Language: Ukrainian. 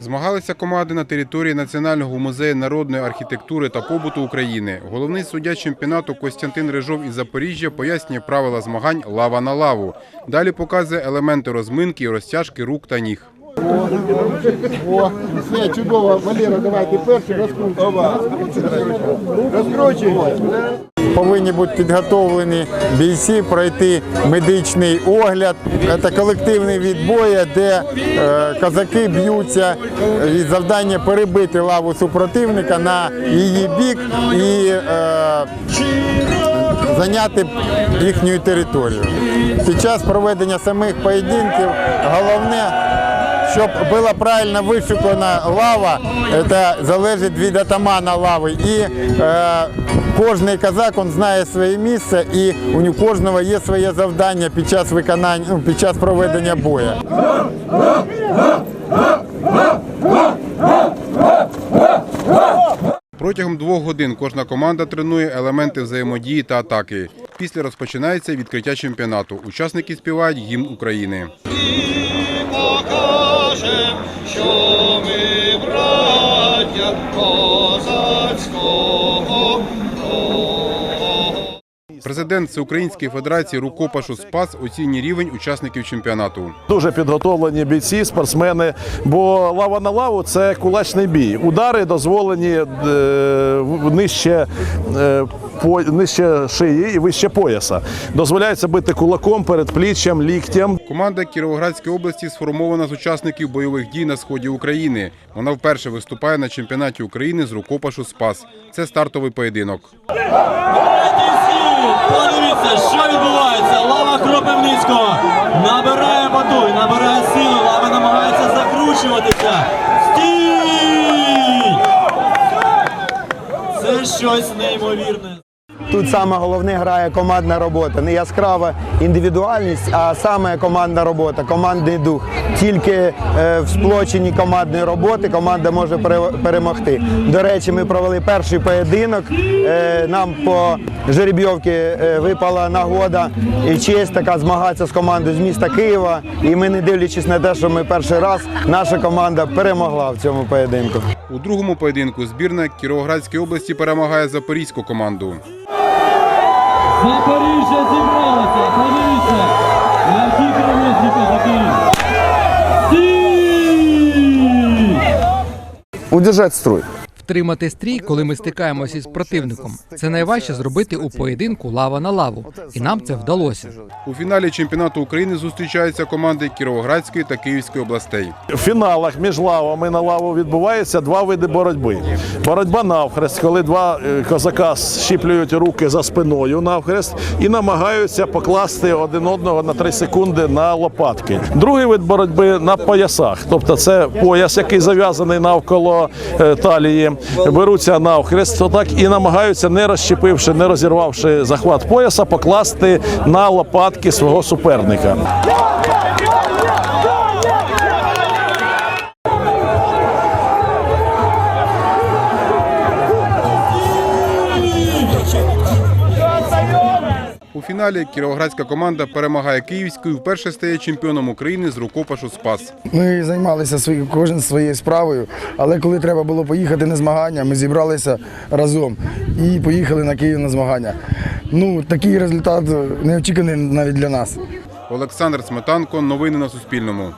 Змагалися команди на території Національного музею народної архітектури та побуту України. Головний суддя чемпіонату Костянтин Рижов із Запоріжжя пояснює правила змагань лава на лаву. Далі показує елементи розминки і розтяжки рук та ніг. О, все чудово. Валера, давай ти перший розкручуй. Розкручуй. Повинні бути підготовлені бійці, пройти медичний огляд. Це колективний відбой, де е, козаки б'ються і завдання перебити лаву супротивника на її бік і е, зайняти їхню територію. Під час проведення самих поєдинків головне. Щоб була правильно вишукана лава, це залежить від атамана лави. І е, кожний казак він знає своє місце, і у кожного є своє завдання під час виконання, ну, під час проведення бою. Протягом двох годин кожна команда тренує елементи взаємодії та атаки. Після розпочинається відкриття чемпіонату. Учасники співають гімн України. Покажем, що ми браття козацького Президент Всеукраїнської федерації рукопашу Спас оцінює рівень учасників чемпіонату. Дуже підготовлені бійці, спортсмени. Бо лава на лаву це кулачний бій. Удари дозволені е, в- нижче, е, по, нижче шиї і вище пояса. Дозволяється бити кулаком, передпліччям, ліктям. Команда Кіровоградської області сформована з учасників бойових дій на сході України. Вона вперше виступає на чемпіонаті України з рукопашу Спас. Це стартовий поєдинок. Подивіться, що відбувається. Лава Кропивницького набирає батуй, набирає силу, лава намагається закручуватися. Стій! Це щось неймовірне. Тут саме головне грає командна робота. Не яскрава індивідуальність, а саме командна робота, командний дух. Тільки е, в сплоченні командної роботи команда може пере- перемогти. До речі, ми провели перший поєдинок. Е, нам по жеребйовці е, випала нагода і честь така змагатися з командою з міста Києва. І ми, не дивлячись на те, що ми перший раз, наша команда перемогла в цьому поєдинку. У другому поєдинку збірна Кіровоградської області перемагає запорізьку команду. Запоріжжя зібралося, подивіться, які козаки. Стій! Удержать строй. Втримати стрій, коли ми стикаємося із противником, це найважче зробити у поєдинку лава на лаву, і нам це вдалося. У фіналі чемпіонату України зустрічаються команди Кіровоградської та Київської областей. В фіналах між лавами на лаву відбуваються два види боротьби. Боротьба навхрест, коли два е, козака щіплюють руки за спиною навхрест і намагаються покласти один одного на 3 секунди на лопатки. Другий вид боротьби на поясах, тобто це пояс, який зав'язаний навколо е, талії. Беруться навхрест, отак і намагаються, не розщепивши, не розірвавши захват пояса, покласти на лопатки свого суперника. У фіналі кіровоградська команда перемагає київську і вперше стає чемпіоном України з рукопашу Спас. Ми займалися свої, кожен своєю справою, але коли треба було поїхати на змагання, ми зібралися разом і поїхали на Київ на змагання. Ну, такий результат неочікуваний навіть для нас. Олександр Сметанко. Новини на Суспільному.